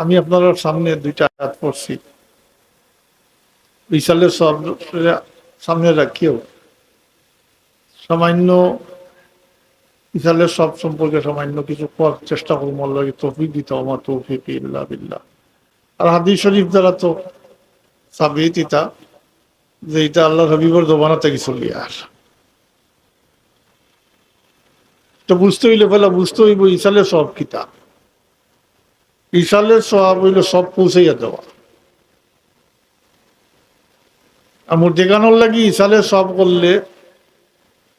আমি আপনার সামনে দুইটা আয়াত পড়ছি। বিশালের সব সামনে রাখিও। সামান্য বিশালের সব সম্পর্কে সামান্য কিছু করার চেষ্টা করব আল্লাহ তৌফিক দিতে আমার তৌফিক ইল্লা বিল্লাহ। আর হাদিস শরীফ দ্বারা তো সাবিত ইতা যে এটা আল্লাহ হাবিবর জবানা থেকে চলি আর। তো বুঝতে হইলে ফেলা বুঝতে হইব ইসালের সব কিতাব। ইসালের সব হইলে সব পৌঁছাইয়া দেওয়া। আর মুর্দেগানোর লাগি ইসালের সব করলে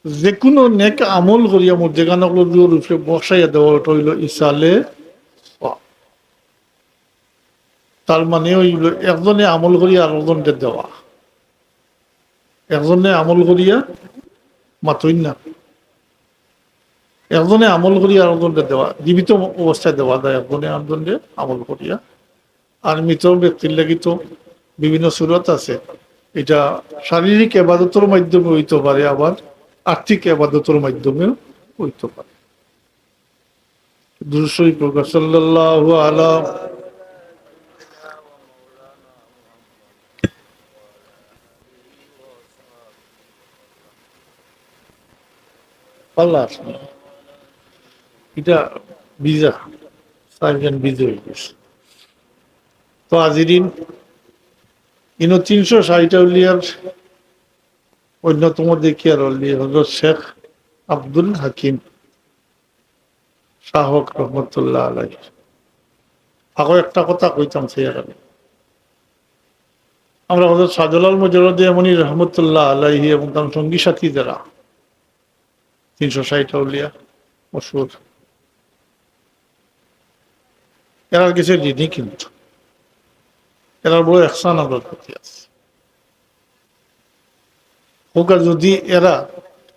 যে কোনো নেক আমল করিয়া মুর্দেগানক রূপে বসাইয়া দেওয়া ওটা হইল সওয়াব। তার মানে হইল একজনে আমল করিয়া আর একজনকে দেওয়া। একজনে আমল করিয়া মাতই না। একজনে আমল করিয়া আর একজনকে দেওয়া, জীবিত অবস্থায় দেওয়া যায় একজনে আরেকজনকে আমল করিয়া। আর মৃত ব্যক্তির লাগি তো বিভিন্ন সুরত আছে। এটা শারীরিক এবাদতের মাধ্যমে হইতে পারে, আবার আর্থিক এবাদতের মাধ্যমেও হইতে পারে। দুরুসই প্রকাশ, সাল্লাল্লাহু আলা আসলে এটা ভিজা সার্জন ভিজা হয়ে তো আজিরিন, ইনো তিনশো ষাট উলিয়ার অন্যতম দেখি আর অলি হজরত শেখ আব্দুল হাকিম শাহক রহমতুল্লাহ আলাই আগো একটা কথা কইতাম সেই আমি আমরা হজরত সাজলাল মজরদে এমনই রহমতুল্লাহ আলাইহি এবং তার সঙ্গী সাথী যারা। তিনশো ষাট উলিয়া অসুর এরা কিছু ঋণী কিন্তু। এরা বড় একসান আমার প্রতি আছে। হোক যদি এরা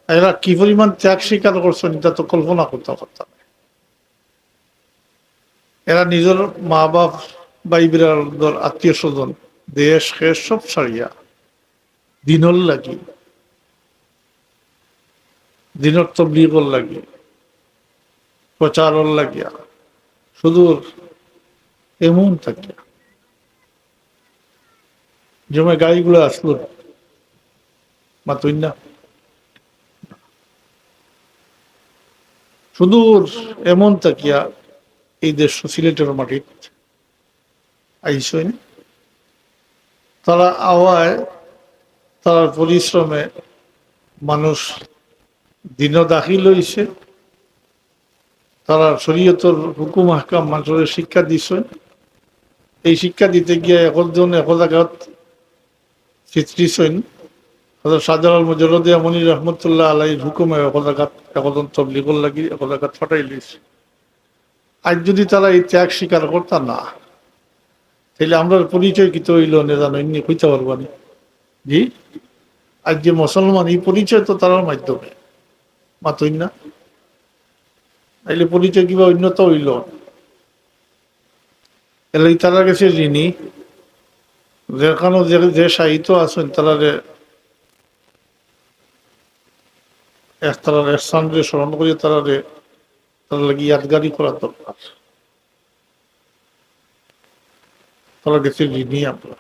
এরা কি পরিমাণ ত্যাগ স্বীকার করছেন এটা তো কল্পনা করতে পারতাম। এরা নিজের মা বাপ ভাই বিরার আত্মীয় স্বজন দেশ খেস সব ছাড়িয়া দিনল লাগি, দিনের তবলিগর লাগি, প্রচারর লাগিয়া শুধু এমন থাকিয়া জমে গাড়িগুলো আসলো। মাতুই না। সুদূর এমন তাকিয়া এই দেশ সিলেটের মাটির আইসইন তারা আওয়ায় তার পরিশ্রমে মানুষ দিন দাখিল হয়েছে তারা শরীয়তর হুকুম হাকাম মানুষের শিক্ষা দিছে। এই শিক্ষা দিতে গিয়ে একজন এক জায়গাত চিত্রিছেন হজরত শাহজালাল মজরদে আমনি রহমতুল্লাহ আলাই হুকুমে এক জায়গাত একজন তবলিগর লাগি, এক জায়গাত ফাটাই লইছে। আজ যদি তারা এই ত্যাগ স্বীকার করতাম না, তাহলে আমরা পরিচয় কি তো হইল না জানো, এমনি কইতে পারব না। জি? আজ যে মুসলমান, এই পরিচয় তো তার মাধ্যমে। মাতই না। তাইলে পরিচয় কিবা উন্নত হইল তারা গেছে ঋণী যেখানে যে যে সাহিত্য আছেন তারা স্থান যে স্মরণ করিয়ে তারা লাগি ইয়াদগারি করা দরকার। তারা গেছে ঋণী আমরা।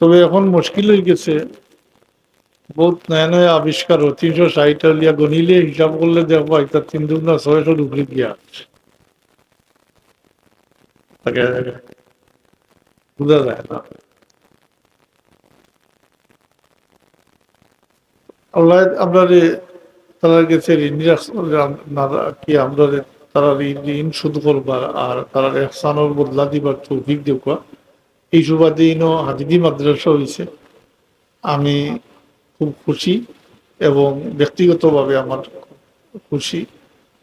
তবে এখন মুশকিল হয়ে গেছে। বহুত নয়া নয়া আবিষ্কার তিনশো ষাট লিয়া গণিলে হিসাব করলে দেখব এটা তিন দুগুণা ছয়শোর উপরে গিয়া আছে। তাকে আল্লাহ তারা গেছে কি তারা ঋণ করবার আর তারা বদলা দিবার দেওয়া এই মাদ্রাসা হয়েছে আমি খুব খুশি এবং ব্যক্তিগতভাবে আমার খুশি।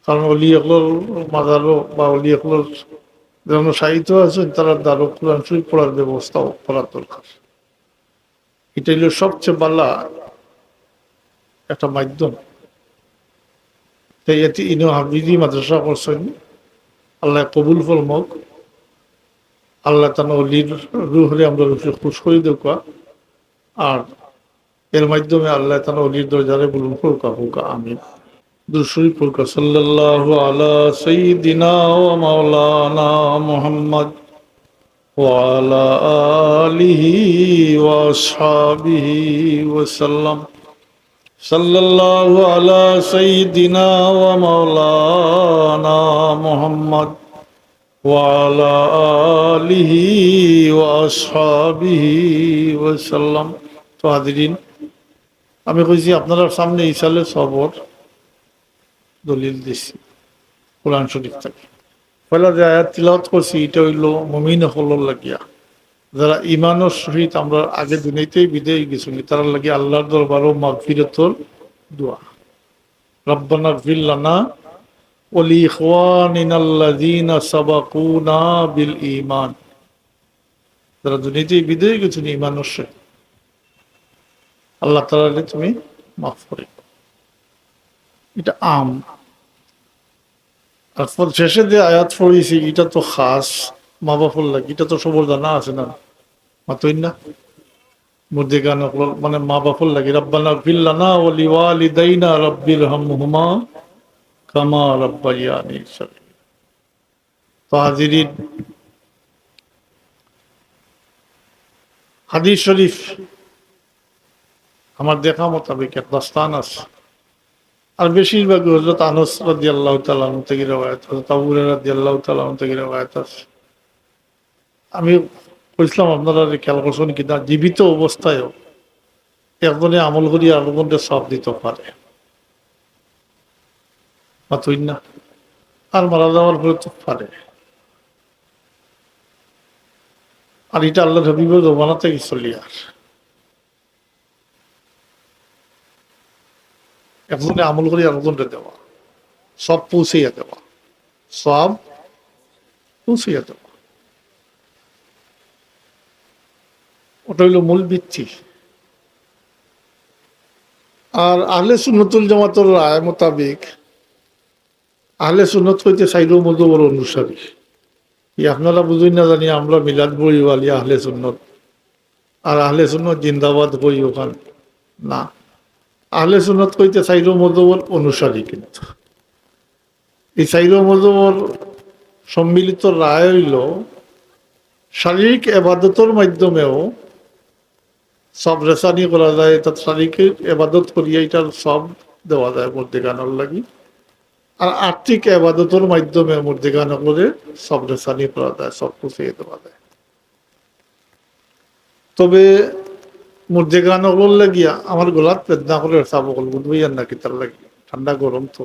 কারণ অলি এগুলোর মাদারও বা অলি এগুলোর যেমন সাহিত্য আছেন, তারা দ্বারও কোরআন শরীফ পড়ার ব্যবস্থাও করার দরকার। এটা হলো সবচেয়ে বালা একটা মাধ্যম। তাই এতে ইনো হাবিদি মাদ্রাসা করছেন আল্লাহ কবুল ফলমক আল্লাহ তানা অলির রুহরে আমরা রুফে খুশ করে দেওয়া আর এর মাধ্যমে আল্লাহ তালা অলির দরজারে বলুন হোকা হোকা আমিন। দুশরীফ সাল্লাল্লাহু আলা সাইয়্যিদিনা ওয়া মাওলানা মুহাম্মদ وعلى آله وأصحابه وسلم صلى الله على سيدنا ومولانا محمد وعلى آله وأصحابه وسلم তো হাজিরিন আমি কইছি আপনার সামনে ইসালে সবর দলিল দিছি। কোরআন শরীফ থেকে। পয়লা যে আয়াত তিলাওয়াত করছি, এটা হইল মমিন হলর লাগিয়া। যারা ইমানের সহিত আমরা আগে দুনিয়াতেই বিদায় গেছি, তারা লাগে আল্লাহর দরবারও মাগফিরতর দোয়া। রব্বানা ওলি সাবাকুনা বিল ঈমান। যারা দুনিয়াতেই বিদায় গেছেন ইমানের সহিত। আল্লাহ তাআলা তুমি মাফ করে। এটা আম। তারপর শেষে যে আয়াত পড়েছি, এটা তো খাস মা বাপর লাগে, এটা তো সবর জানা আছে না? মাতই না? মধ্যে গান মানে মা বাপর লাগে, রব্বানা ফিল্লানা ওলি ওয়ালিদাইনা রব্বির হামহুমা কামা রব্বাইয়ানি। তো হাজিরিন হাদিস শরীফ, আমার দেখা মোতাবেক একটা স্থান আছে। আর বেশিরভাগ হজরত আনস রাদি আল্লাহ তালাম থেকে রেওয়ায়ত হজরত আবুর রাদি আল্লাহ থেকে রেওয়ায়ত আছে। আমি কইছিলাম, আপনারা খেয়াল করছেন কিনা জীবিত অবস্থায়ও একজনে আমল করি আর একজনে সব দিতে পারে। মাতুই না। আর মারা যাওয়ার পরে তো পারে। আর এটা আল্লাহ হাবিবের জমানা থেকে চলি আর। একজনে আমল করি আরেকজনকে দেওয়া। সব পৌঁছাইয়া দেওয়া। সব পৌঁছাইয়া দেওয়া। ওটা হইল মূল ভিত্তি। আর আহলে সুন্নতুল জামাতের রায় মোতাবেক আহলে সুন্নত হইতে সাইরো মতো বড় অনুসারী। ই আপনারা বুঝুই না জানি, আমরা মিলাদ বই আহলে সুন্নত। আর আহলে সুন্নত জিন্দাবাদ বই ওখান না। আহলে সুন্নত কইতে সাইরো মজবর অনুসারী কিন্তু। এই সাইরো মজবর সম্মিলিত রায় হইল, শারীরিক এবাদতের মাধ্যমেও সব রেসানি করা যায়, তার শারীরিক এবাদত করিয়া এটার সব দেওয়া যায় মধ্যে গানের লাগি। আর আর্থিক এবাদতের মাধ্যমে মধ্যে গান করে সব রেসানি করা যায়, সব পুষিয়ে দেওয়া যায়। তবে মধ্যে গান করলে গিয়া আমার গোলাপ বেদনা করে চাপ বুঝবই নাকি তার লাগি ঠান্ডা গরম তো।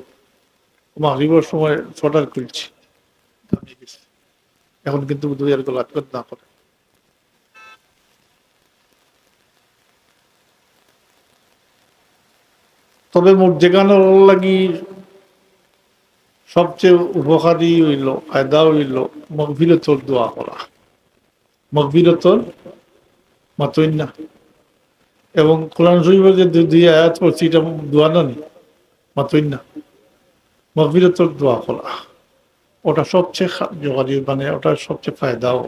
মাগরিবের সময় ছটার খুলছি এখন কিন্তু বেদনা করে। তবে মধ্যে গান লাগি সবচেয়ে উপকারী হইল ফায়দা হইল মগভিরতর দোয়া করা। মগভিরতর মাতই না এবং কোরআন শরীফের যে দুই আয়াত পড়ছি, এটা দোয়া না নি? মাতই না দোয়া করা। ওটা সবচেয়ে জোগাড়ি মানে ওটা সবচেয়ে ফায়দাও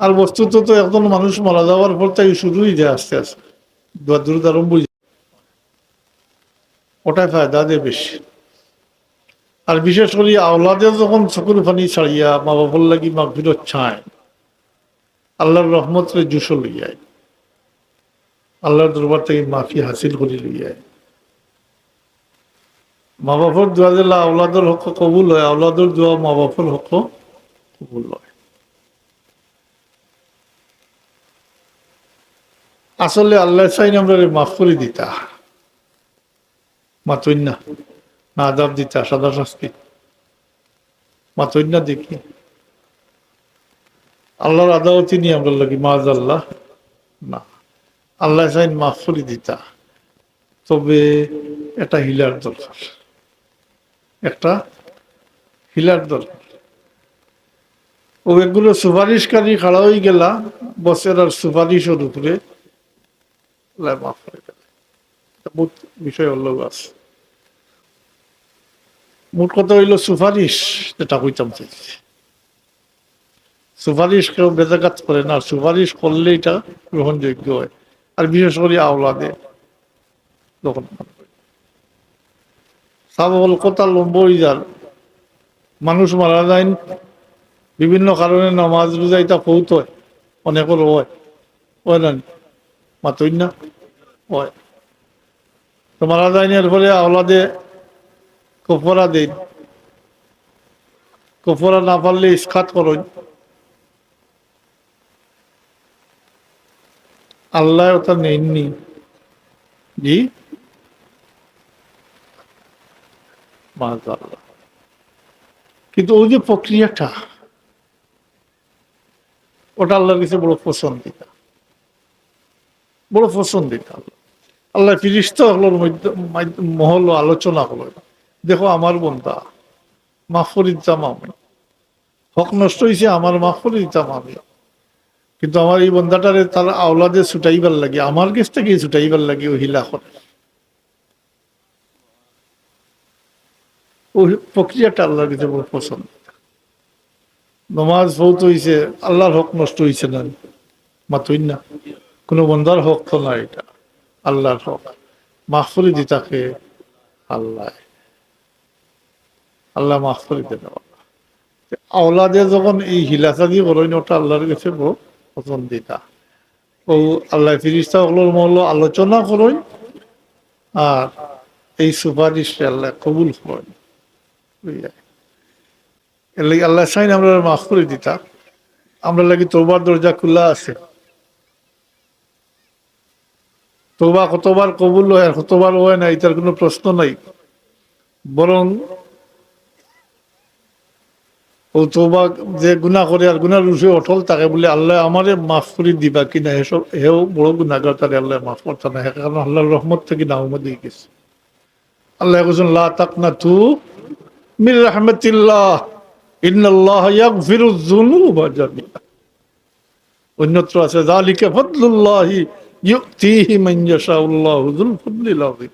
আর বস্তুত তো একজন মানুষ মারা যাওয়ার পর তাই শুরুই যায় আস্তে আস্তে দোয়া দূর আরম্ভ ওটাই ফায়দা দেয় বেশি। আর বিশেষ করে আওলাদের যখন চকুর ফানি ছাড়িয়া মা বাবার লাগি মাগফিরত চায় আল্লাহর রহমতের জুসো লইয়ায় আল্লাহর দরবার থেকে মাফি হাসিল করে লইয়ায় মা বাপর দোয়া দিলে আওলাদের হক কবুল হয়, আওলাদের দোয়া মা বাপর হক কবুল হয়। আসলে আল্লাহ চাইন আমরা মাফ করে দিতা। মাতই না আদাব দিতা, সাদা শাস্তি। মাতই না দেখি। আল্লাহর আদাওয়াতি নিয়ে আমরা লাগি মাজ আল্লাহ না। আল্লাহ চাইন মাফ করে দিতা। তবে এটা হিলার দরকার। একটা হিলার দরকার। ও এগুলো সুপারিশকারী খাড়া হয়ে গেলা, বসের আর সুপারিশের উপরে মাফ করে বহুত বিষয় অল্লগ আছে। মোট কথা হইল সুপারিশ, যেটা কইতাম চাইছি সুপারিশ কেউ বেজাগাত করে না, সুপারিশ করলে এটা গ্রহণযোগ্য হয়। আর বিশেষ করে আওলাদে। তখন সাবল কথা লম্ব হয়ে যার মানুষ মারা যায় বিভিন্ন কারণে নামাজ রোজাইটা ফৌত হয় অনেকের হয়। হয় না মাতই না? হয়। তো মারা যায়নি এর ফলে আওলাদে কফরা দেন। কফরা না পারলে ইস্কাত করুন। আল্লাহ ওটা নেননি জি? মাশাআল্লাহ। কিন্তু ওই যে প্রক্রিয়াটা, ওটা আল্লাহর কাছে বড় পছন্দিতা। বড় পছন্দিতা আল্লাহ। আল্লাহ ফিরিস্ত হলোর মহল আলোচনা হলো দেখো আমার বন্ধা মাফ করে দিতাম আমি। হক নষ্ট হয়েছে আমার মাফ করে দিতাম আমি। কিন্তু আমার এই বন্ধাটারে তার আওলাদে ছুটাইবার লাগে, আমার কাছ থেকে ছুটাইবার লাগে ও হিলা করে ওই প্রক্রিয়াটা আল্লাহর কাছে বড় পছন্দ। নমাজ বহুত হয়েছে আল্লাহর হক নষ্ট হয়েছে না। মাতুই না। কোনো বন্ধার হক তো না এটা। আল্লাহর হক। মাফ করে দিতাকে আল্লাহ। আল্লাহ মাফ করে দেন। আওলাদে যখন এই হিলাচাদি করেন ওটা আল্লাহর কাছে বড় পছন্দিতা। ও আল্লাহ ফিরিস্তা ওগুলোর মহল, আলোচনা করেন আর এই সুপারিশ আল্লাহ কবুল করেন? এর লাগি আল্লাহ সাইন আমরা মাফ করে দিতা আমরা লাগি তোবার দরজা খোলা আছে। তোবা কতবার কবুল হয় আর কতবার হয় না, এটার কোনো প্রশ্ন নাই। বরং ও তোবা যে গুণা করে আর গুণার রুষে অটল থাকে বলে আল্লাহ আমারে মাফ করে দিবা কিনা এসব হেও বড় গুণাগার তারে আল্লাহ মাফ করতে না। কারণ আল্লাহর রহমত থেকে দিয়ে গেছে। আল্লাহ বলছেন লা তাকনা তু মির রহমতিল্লাহ, ইন্নাল্লাহ ইয়াগফিরু যুনুবা জামিআ অন্যত্র আছে, যালিকা ফাদলুল্লাহি ইউতিহি মান ইয়াশাউল্লাহু যুল ফাদলিল আযীম।